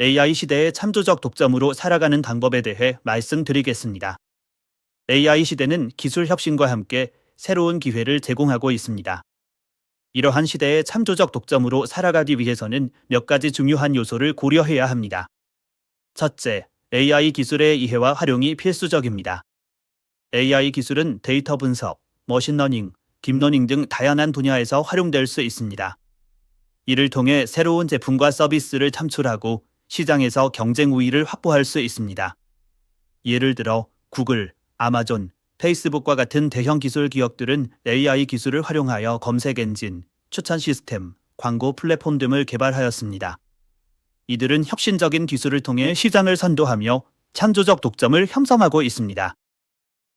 AI 시대의 참조적 독점으로 살아가는 방법에 대해 말씀드리겠습니다. AI 시대는 기술 혁신과 함께 새로운 기회를 제공하고 있습니다. 이러한 시대의 참조적 독점으로 살아가기 위해서는 몇 가지 중요한 요소를 고려해야 합니다. 첫째, AI 기술의 이해와 활용이 필수적입니다. AI 기술은 데이터 분석, 머신러닝, 딥러닝 등 다양한 분야에서 활용될 수 있습니다. 이를 통해 새로운 제품과 서비스를 창출하고 시장에서 경쟁 우위를 확보할 수 있습니다. 예를 들어 구글, 아마존, 페이스북과 같은 대형 기술 기업들은 AI 기술을 활용하여 검색 엔진, 추천 시스템, 광고 플랫폼 등을 개발하였습니다. 이들은 혁신적인 기술을 통해 시장을 선도하며 창조적 독점을 형성하고 있습니다.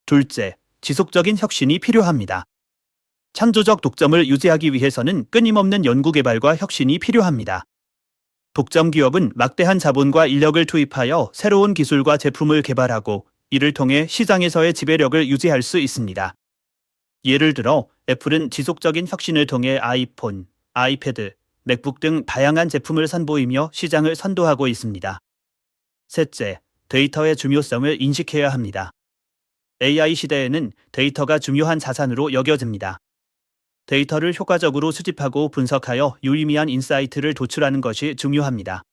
둘째, 지속적인 혁신이 필요합니다. 창조적 독점을 유지하기 위해서는 끊임없는 연구개발과 혁신이 필요합니다. 독점 기업은 막대한 자본과 인력을 투입하여 새로운 기술과 제품을 개발하고 이를 통해 시장에서의 지배력을 유지할 수 있습니다. 예를 들어 애플은 지속적인 혁신을 통해 아이폰, 아이패드, 맥북 등 다양한 제품을 선보이며 시장을 선도하고 있습니다. 셋째, 데이터의 중요성을 인식해야 합니다. AI 시대에는 데이터가 중요한 자산으로 여겨집니다. 데이터를 효과적으로 수집하고 분석하여 유의미한 인사이트를 도출하는 것이 중요합니다.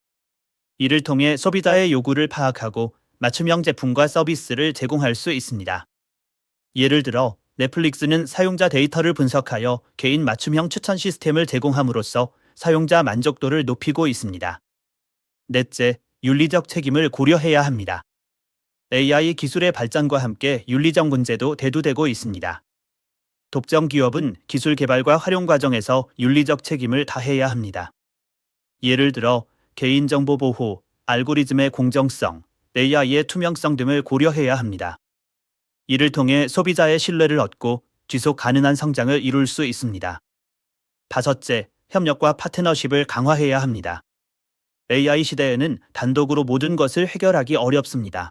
이를 통해 소비자의 요구를 파악하고 맞춤형 제품과 서비스를 제공할 수 있습니다. 예를 들어 넷플릭스는 사용자 데이터를 분석하여 개인 맞춤형 추천 시스템을 제공함으로써 사용자 만족도를 높이고 있습니다. 넷째, 윤리적 책임을 고려해야 합니다. AI 기술의 발전과 함께 윤리적 문제도 대두되고 있습니다. 독점 기업은 기술 개발과 활용 과정에서 윤리적 책임을 다해야 합니다. 예를 들어 개인정보 보호, 알고리즘의 공정성, AI의 투명성 등을 고려해야 합니다. 이를 통해 소비자의 신뢰를 얻고 지속 가능한 성장을 이룰 수 있습니다. 다섯째, 협력과 파트너십을 강화해야 합니다. AI 시대에는 단독으로 모든 것을 해결하기 어렵습니다.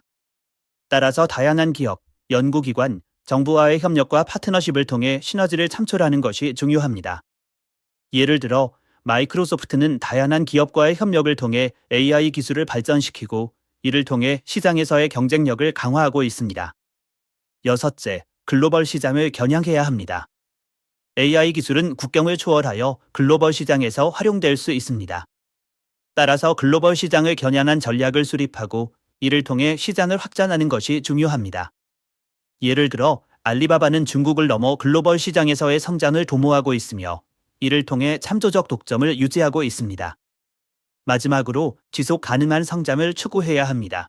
따라서 다양한 기업, 연구기관, 정부와의 협력과 파트너십을 통해 시너지를 창출하는 것이 중요합니다. 예를 들어 마이크로소프트는 다양한 기업과의 협력을 통해 AI 기술을 발전시키고 이를 통해 시장에서의 경쟁력을 강화하고 있습니다. 여섯째, 글로벌 시장을 겨냥해야 합니다. AI 기술은 국경을 초월하여 글로벌 시장에서 활용될 수 있습니다. 따라서 글로벌 시장을 겨냥한 전략을 수립하고 이를 통해 시장을 확장하는 것이 중요합니다. 예를 들어 알리바바는 중국을 넘어 글로벌 시장에서의 성장을 도모하고 있으며 이를 통해 참조적 독점을 유지하고 있습니다. 마지막으로 지속 가능한 성장을 추구해야 합니다.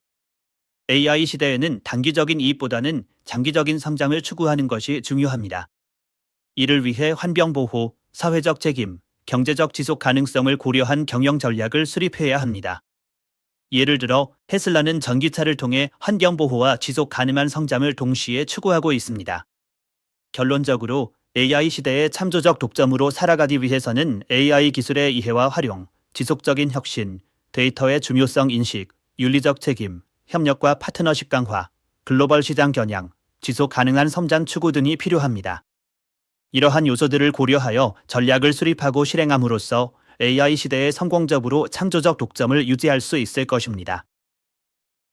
AI 시대에는 단기적인 이익보다는 장기적인 성장을 추구하는 것이 중요합니다. 이를 위해 환경 보호, 사회적 책임, 경제적 지속 가능성을 고려한 경영 전략을 수립해야 합니다. 예를 들어 테슬라는 전기차를 통해 환경 보호와 지속 가능한 성장을 동시에 추구하고 있습니다. 결론적으로 AI 시대의 참조적 독점으로 살아가기 위해서는 AI 기술의 이해와 활용, 지속적인 혁신, 데이터의 중요성 인식, 윤리적 책임, 협력과 파트너십 강화, 글로벌 시장 겨냥, 지속 가능한 성장 추구 등이 필요합니다. 이러한 요소들을 고려하여 전략을 수립하고 실행함으로써 AI 시대에 성공적으로 창조적 독점을 유지할 수 있을 것입니다.